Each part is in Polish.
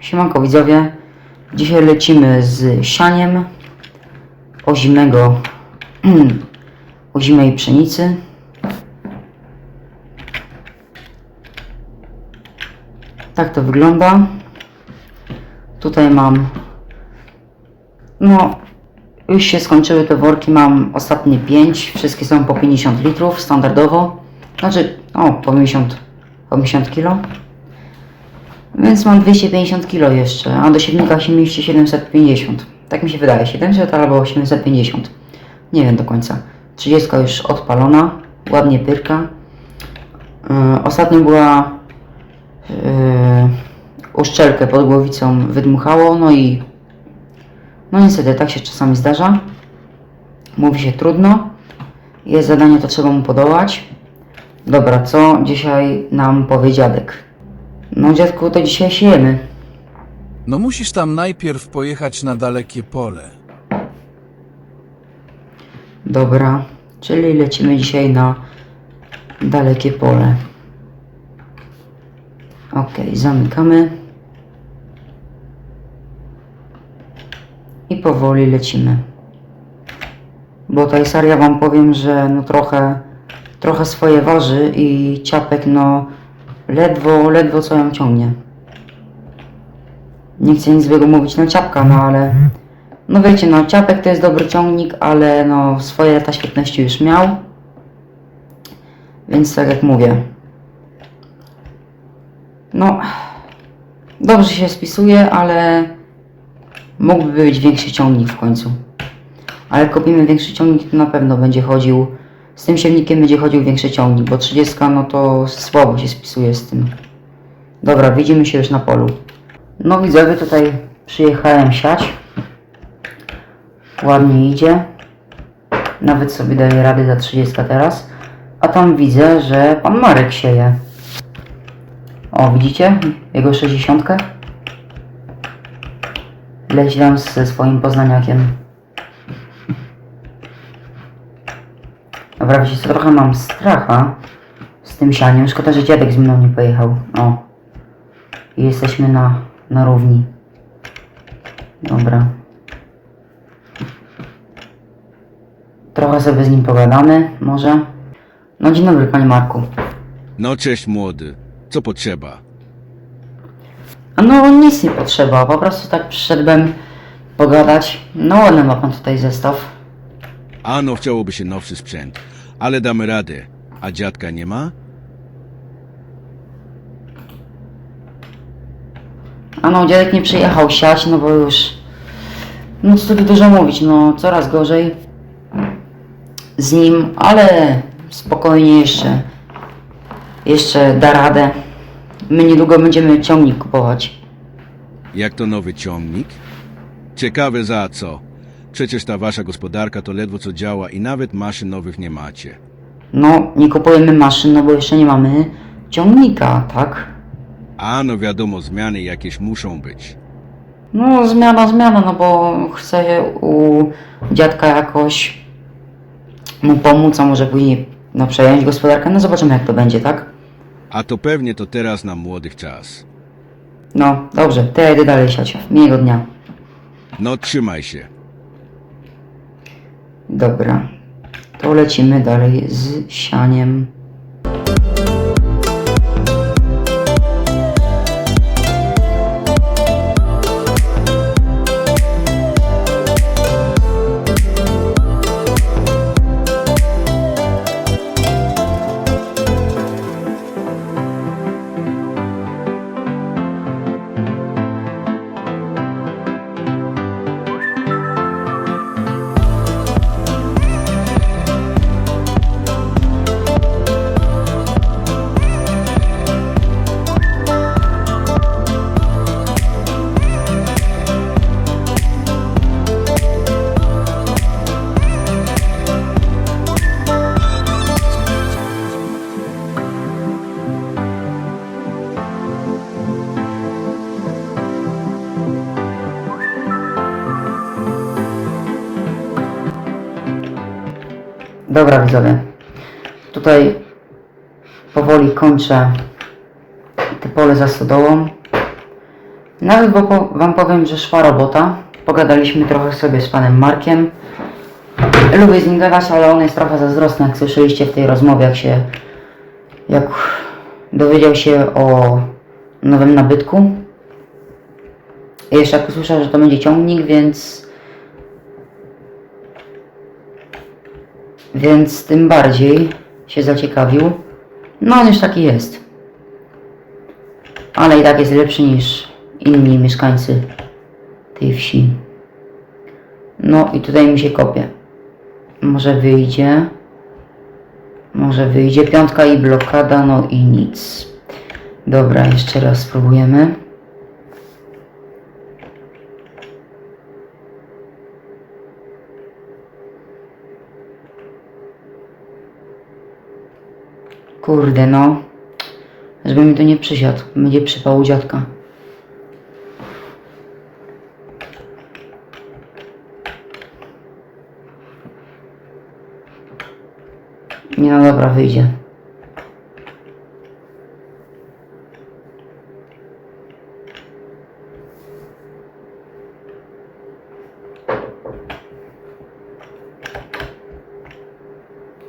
Siemanko widzowie. Dzisiaj lecimy z sianiem ozimego ozimej pszenicy. Tak to wygląda. Tutaj mam no już się skończyły te worki, mam ostatnie 5, wszystkie są po 50 litrów standardowo. Znaczy, o, po 50, po 50 kg. Więc mam 250 kg jeszcze, a do siewnika się mieści 750. Tak mi się wydaje, 700 albo 750. Nie wiem do końca. 30 już odpalona, ładnie pyrka. Yy, ostatnio była yy, uszczelkę pod głowicą wydmuchało, no i no niestety tak się czasami zdarza. Mówi się trudno. Jest zadanie, to trzeba mu podołać. Dobra, co dzisiaj nam powie dziadek? No dziadku, to dzisiaj siejemy. No musisz tam najpierw pojechać na dalekie pole. Dobra, czyli lecimy dzisiaj na dalekie pole. Ok, zamykamy. I powoli lecimy. Bo ta seria wam powiem, że no trochę, trochę swoje waży i ciapek no ledwo, ledwo co ją ciągnie. Nie chcę nic złego mówić na ciapka, no ale no wiecie, no ciapek to jest dobry ciągnik, ale no swoje lata świetności już miał. Więc tak jak mówię. No dobrze się spisuje, ale mógłby być większy ciągnik w końcu. Ale kupimy większy ciągnik, to na pewno będzie chodził. Z tym siewnikiem będzie chodził większy ciągnik, bo 30 no to słabo się spisuje z tym. Dobra, widzimy się już na polu. No widzowie, tutaj przyjechałem siać. Ładnie idzie. Nawet sobie daje radę za 30 teraz. A tam widzę, że pan Marek sieje. O, widzicie? Jego 60. Leci tam ze swoim poznaniakiem. Dobra, wiecie co, trochę mam stracha z tym sianiem. Szkoda, że dziadek z mną nie pojechał. O. I jesteśmy na, na równi. Dobra. Trochę sobie z nim pogadamy, może. No dzień dobry, panie Marku. No cześć młody, co potrzeba? A no nic nie potrzeba, po prostu tak przyszedłem pogadać. No ładny ma pan tutaj zestaw. Ano chciałoby się nowszy sprzęt, ale damy radę. A dziadka nie ma? A no dziadek nie przyjechał siać, no bo już... No co tu dużo mówić, no coraz gorzej z nim, ale spokojnie jeszcze, jeszcze da radę. My niedługo będziemy ciągnik kupować. Jak to nowy ciągnik? Ciekawe za co? Przecież ta wasza gospodarka to ledwo co działa i nawet maszyn nowych nie macie. No, nie kupujemy maszyn, no bo jeszcze nie mamy ciągnika, tak? Ano wiadomo, zmiany jakieś muszą być. No, zmiana, zmiana, no bo chcę u dziadka jakoś mu pomóc, a może później no, przejąć gospodarkę. No zobaczymy jak to będzie, tak? A to pewnie to teraz na młodych czas. No, dobrze, to ja idę dalej siać. Miłego dnia. No trzymaj się. Dobra, to lecimy dalej z sianiem. Dobra widzowie, tutaj powoli kończę te pole za stodołą. Nawet bo wam powiem, że szła robota. Pogadaliśmy trochę sobie z panem Markiem. Lubię z nim gadać, ale on jest trochę zazdrosny, jak słyszeliście w tej rozmowie, jak się... Jak dowiedział się o nowym nabytku. I jeszcze jak usłyszał, że to będzie ciągnik, więc... Więc tym bardziej się zaciekawił. No on już taki jest. Ale i tak jest lepszy niż inni mieszkańcy tej wsi. No i tutaj mi się kopie. Może wyjdzie. Może wyjdzie piątka i blokada, no i nic. Dobra, jeszcze raz spróbujemy. Kurde no. Żeby mi to nie przysiadł. Będzie przypał u dziadka. Nie no dobra, wyjdzie.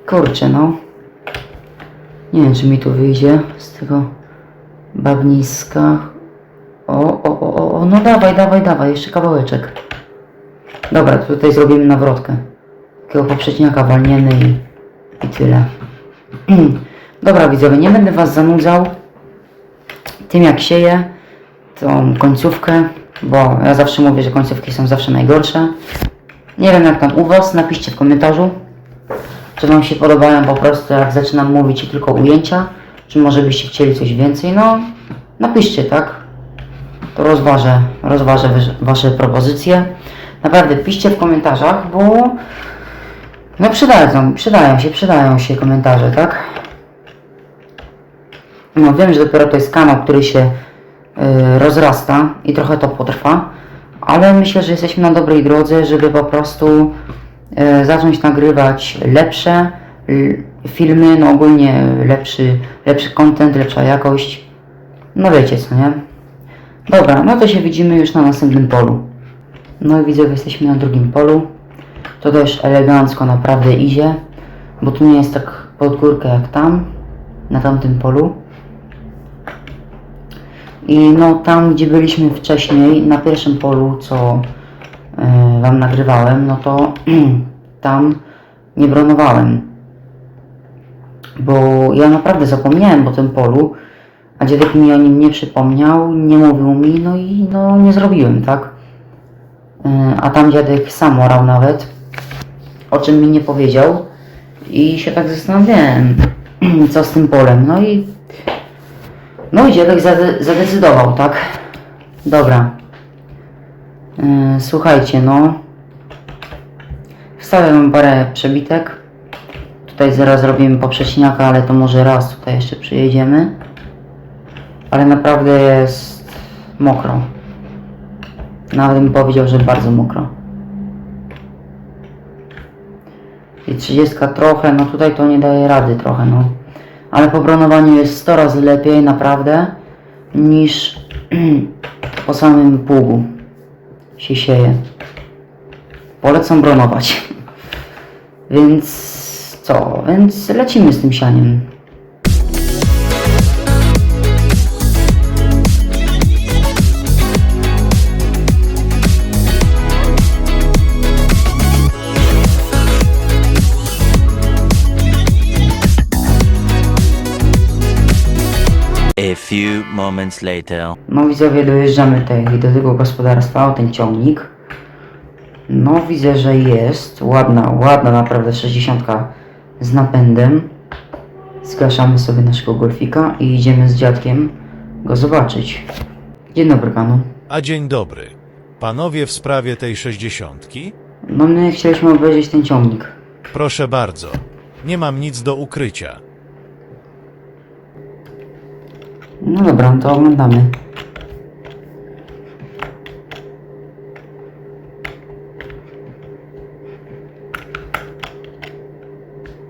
Kurczę no. Nie wiem, czy mi tu wyjdzie z tego bagniska. O, o, o, o, no dawaj, dawaj, dawaj, jeszcze kawałeczek. Dobra, tutaj zrobimy nawrotkę. Takiego poprzeczniaka walniemy i, i tyle. Dobra widzowie, nie będę was zanudzał tym jak sieję tą końcówkę, bo ja zawsze mówię, że końcówki są zawsze najgorsze. Nie wiem jak tam u was, napiszcie w komentarzu, czy wam się podobają po prostu jak zaczynam mówić i tylko ujęcia, czy może byście chcieli coś więcej, no napiszcie, tak? To rozważę, rozważę wasze propozycje. Naprawdę piszcie w komentarzach, bo no przydadzą, przydają się, przydają się komentarze, tak? No wiem, że dopiero to jest kanał, który się y, rozrasta i trochę to potrwa, ale myślę, że jesteśmy na dobrej drodze, żeby po prostu zacząć nagrywać lepsze y, filmy, no ogólnie lepszy, lepszy content, lepsza jakość. No wiecie co, nie? Dobra, no to się widzimy już na następnym polu. No i widzę, że jesteśmy na drugim polu. To też elegancko naprawdę idzie, bo tu nie jest tak pod górkę jak tam, na tamtym polu. I no tam, gdzie byliśmy wcześniej, na pierwszym polu, co e, Wam nagrywałem, no to tam nie bronowałem. Bo ja naprawdę zapomniałem o tym polu, a dziadek mi o nim nie przypomniał, nie mówił mi, no i no nie zrobiłem, tak? E, A tam dziadek sam orał nawet, o czym mi nie powiedział i się tak zastanawiałem, co z tym polem. No i no i dziadek zade- zadecydował, tak? Dobra. E, słuchajcie, no. Wstawiam parę przebitek. Tutaj zaraz zrobimy poprzeczniaka, ale to może raz tutaj jeszcze przyjedziemy. Ale naprawdę jest mokro. Nawet bym powiedział, że bardzo mokro. I 30 trochę, no tutaj to nie daje rady trochę, no. Ale po bronowaniu jest 100 razy lepiej, naprawdę, niż po samym pługu się sieje. Polecam bronować. Więc co? Więc lecimy z tym sianiem. Few moments later. No widzowie, dojeżdżamy tutaj do tego gospodarstwa, o ten ciągnik. No widzę, że jest. Ładna, ładna naprawdę 60 z napędem. Zgaszamy sobie naszego golfika i idziemy z dziadkiem go zobaczyć. Dzień dobry panu. A dzień dobry. Panowie w sprawie tej sześćdziesiątki? No my chcieliśmy obejrzeć ten ciągnik. Proszę bardzo. Nie mam nic do ukrycia. No dobra, to oglądamy.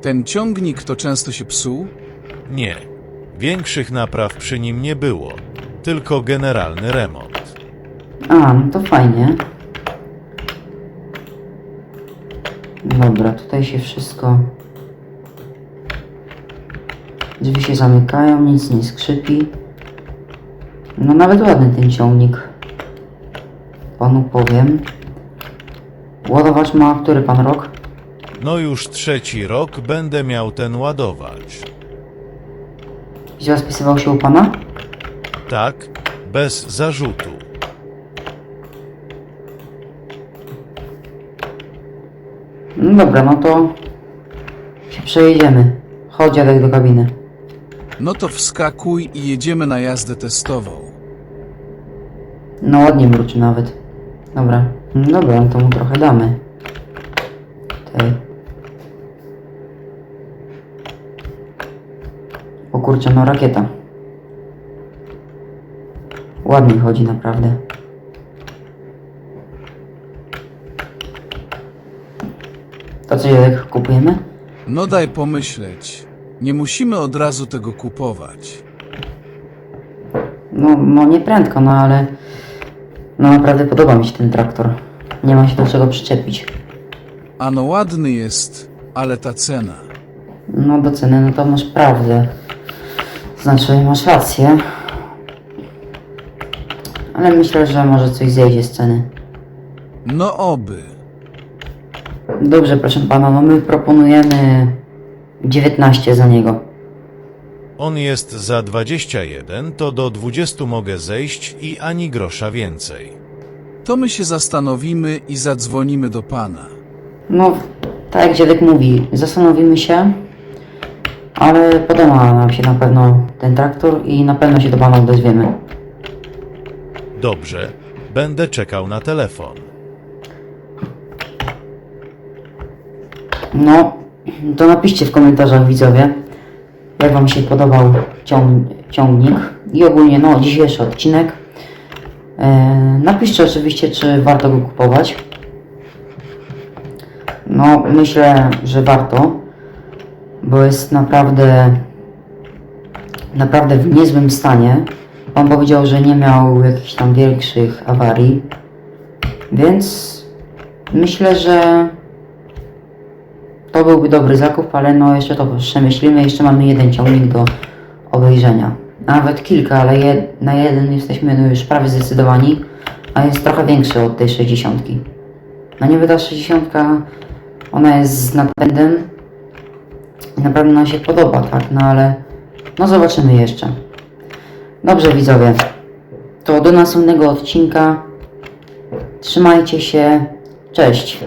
Ten ciągnik to często się psuł? Nie. Większych napraw przy nim nie było. Tylko generalny remont. A, no to fajnie. Dobra, tutaj się wszystko... Drzwi się zamykają, nic nie skrzypi. No nawet ładny ten ciągnik. Panu powiem. Ładowacz ma który pan rok? No już trzeci rok będę miał ten ładować. Gdzie spisywał się u pana? Tak, bez zarzutu. No dobra, no to się przejedziemy. Chodź dziadek do kabiny. No to wskakuj i jedziemy na jazdę testową. No ładnie mruczy nawet. Dobra. No Dobra, no to mu trochę damy. Tej. O kurczę, no rakieta. Ładnie chodzi naprawdę. To co dziadek kupujemy? No daj pomyśleć. Nie musimy od razu tego kupować. No, no nie prędko, no ale no naprawdę podoba mi się ten traktor. Nie ma się do czego przyczepić. Ano ładny jest, ale ta cena. No do ceny, no to masz prawdę. Znaczy, masz rację. Ale myślę, że może coś zejdzie z ceny. No oby. Dobrze, proszę pana, no my proponujemy 19 za niego. On jest za 21, to do 20 mogę zejść i ani grosza więcej. To my się zastanowimy i zadzwonimy do pana. No, tak jak dziadek mówi, zastanowimy się, ale podoba nam się na pewno ten traktor i na pewno się do pana odezwiemy. Dobrze, będę czekał na telefon. No, to napiszcie w komentarzach widzowie, jak Wam się podobał ciąg, ciągnik i ogólnie no dzisiejszy odcinek. E, napiszcie oczywiście, czy warto go kupować. No, myślę, że warto, bo jest naprawdę naprawdę w niezłym stanie. Pan powiedział, że nie miał jakichś tam większych awarii, więc myślę, że to byłby dobry zakup, ale no jeszcze to przemyślimy. Jeszcze mamy jeden ciągnik do obejrzenia. Nawet kilka, ale je, na jeden jesteśmy no już prawie zdecydowani, a jest trochę większy od tej 60. No niby ta 60, ona jest z napędem i naprawdę nam się podoba, tak, no ale no zobaczymy jeszcze. Dobrze widzowie, to do następnego odcinka. Trzymajcie się, cześć.